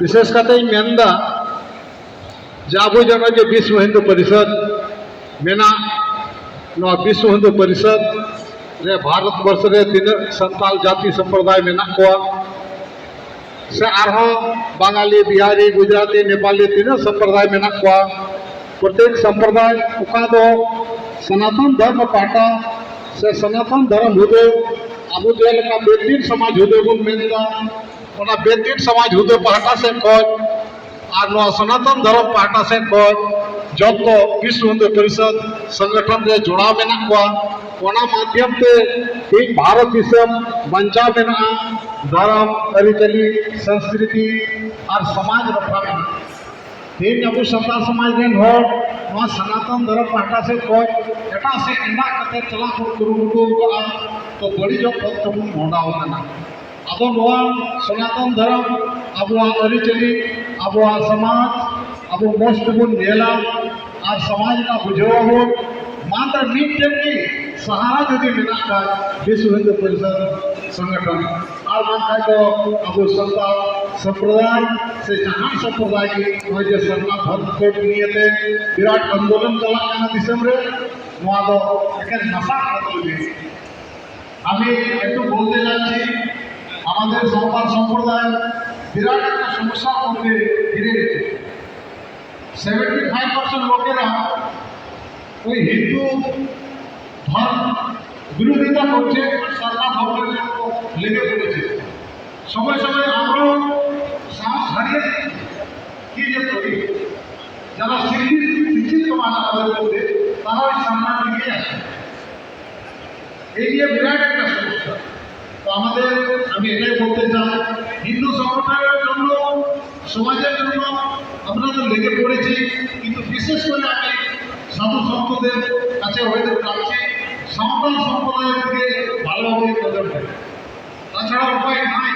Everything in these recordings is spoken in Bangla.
विशेष खाते मेंदा, जाबू जगह जो विश्व हिंदू परिषद, मेना, ना विश्व हिंदू परिषद, रे भारत वर्ष रे तीन संताल जाति संप्रदाय मेना को से बांगाली, बिहारी, गुजराती, नेपाली तीन संप्रदाय मेना को प्रत्येक संप्रदाय सनातन धर्म पाटा, से सनातन धर्म हूद बेदीन समाज हुदे बन बेदीन समाज हूदे पाटा से सनातन धर्म पाटा से जो विश्व हिंदू परिषद संगठन में जोड़ा मे माध्यम से भारत बचा में धर्म आरचाली संस्कृति और समाज रखा मे तीन अब सारा समाज रेन सनातन धर्म पाटा से एट से एना चला कमुटा ᱛᱚ ᱵᱟᱹᱲᱤᱡᱚᱜ ᱠᱷᱚᱱ ᱛᱮᱵᱚᱱ ᱵᱷᱚᱸᱰᱟᱣ ᱠᱟᱱᱟ ᱟᱵᱚ ᱱᱚᱣᱟ ᱥᱚᱱᱟᱛᱚᱱ ᱫᱷᱚᱨᱚᱢ ᱟᱵᱚᱣᱟᱜ ᱟᱹᱨᱤᱪᱟᱹᱞᱤ ᱟᱵᱚᱣᱟᱜ ᱥᱚᱢᱟᱡᱽ ᱟᱵᱚ ᱢᱚᱡᱽ ᱛᱮᱵᱚᱱ ᱧᱮᱞᱟ ᱟᱨ ᱥᱚᱢᱟᱡᱽ ᱨᱮᱱᱟᱜ ᱵᱩᱡᱷᱟᱹᱣ ᱟᱵᱚᱱ মাত্র মিটকে সাহারা যদি মেনা কাজ বিশ্ব হিন্দু পরিষদ সংগঠন আর মাথায় তো আবু সন্তান সম্প্রদায় সে জাহান সম্প্রদায় নয় যে সরকার ভোট নিয়েতে বিরাট আন্দোলন চলা কানা দিশম রে নয় একের নাসা আমি একটু বলতে যাচ্ছি, আমাদের সন্তান সম্প্রদায় বিরাট একটা সমস্যার মধ্যে ঘিরে গেছে। সেভেন্টি ফাইভ পার্সেন্ট লোকেরা ওই হিন্দু ধর্ম বিরোধিতা করছে সরকার ধর্মের জন্য লেগে পড়েছে। সময় সময় আমরাও সাহস হারিয়ে কি যে করি? যারা শিক্ষিত শিক্ষিত মানুষ আমাদের মধ্যে, তারা ওই সামনের দিকে আসে। এই নিয়ে বিরাট একটা সমস্যা। তো আমাদের, আমি এটাই বলতে চাই, হিন্দু সংগঠনের জন্য, সমাজের জন্য আমরা তো লেগে পড়েছি, কিন্তু বিশেষ করে আমি সাধু সন্তদের কাছে হয়তো চাচ্ছি সাঁওতাল সম্প্রদায়ের দিকে ভালোভাবে নজর দেবে তাছাড়া উপায় নাই।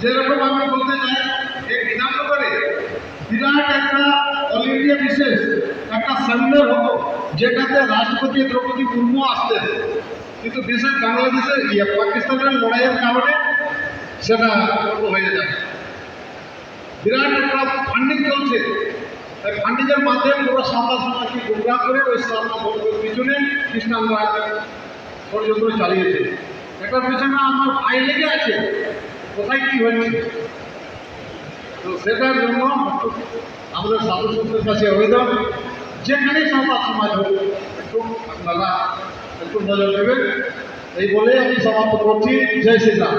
যেরকম আমি বলতে চাই, এই বিধানসভারে বিরাট একটা অল ইন্ডিয়া বিশেষ একটা সেমিনার হতো যেটাতে রাষ্ট্রপতি দ্রৌপদী মুর্মু আসতেন। কিন্তু বিশেষ বাংলাদেশে পাকিস্তানের লড়াইয়ের কারণে সেটা হয়ে যায়। বিরাট একটা ফান্ডিং চলছে। এই ফান্ডিংয়ের মাধ্যমে পুরো সাঁতার সমাজকে গুমরাহ করে ওই সাঁতার ধর্মের পিছনে খ্রিস্টানরা ষড়যন্ত্র চালিয়েছে। এটার পিছনে আমার ভাই লেগে আছে, কোথায় কী হয়েছে তো সেটার জন্য আমাদের সাধু সন্তের কাছে আবেদন যেখানে সাঁতার সমাজ হোক একটু আপনারা একটু নজর দেবেন এই বলে আমি সমাপ্ত করছি। জয় শ্রীরাম।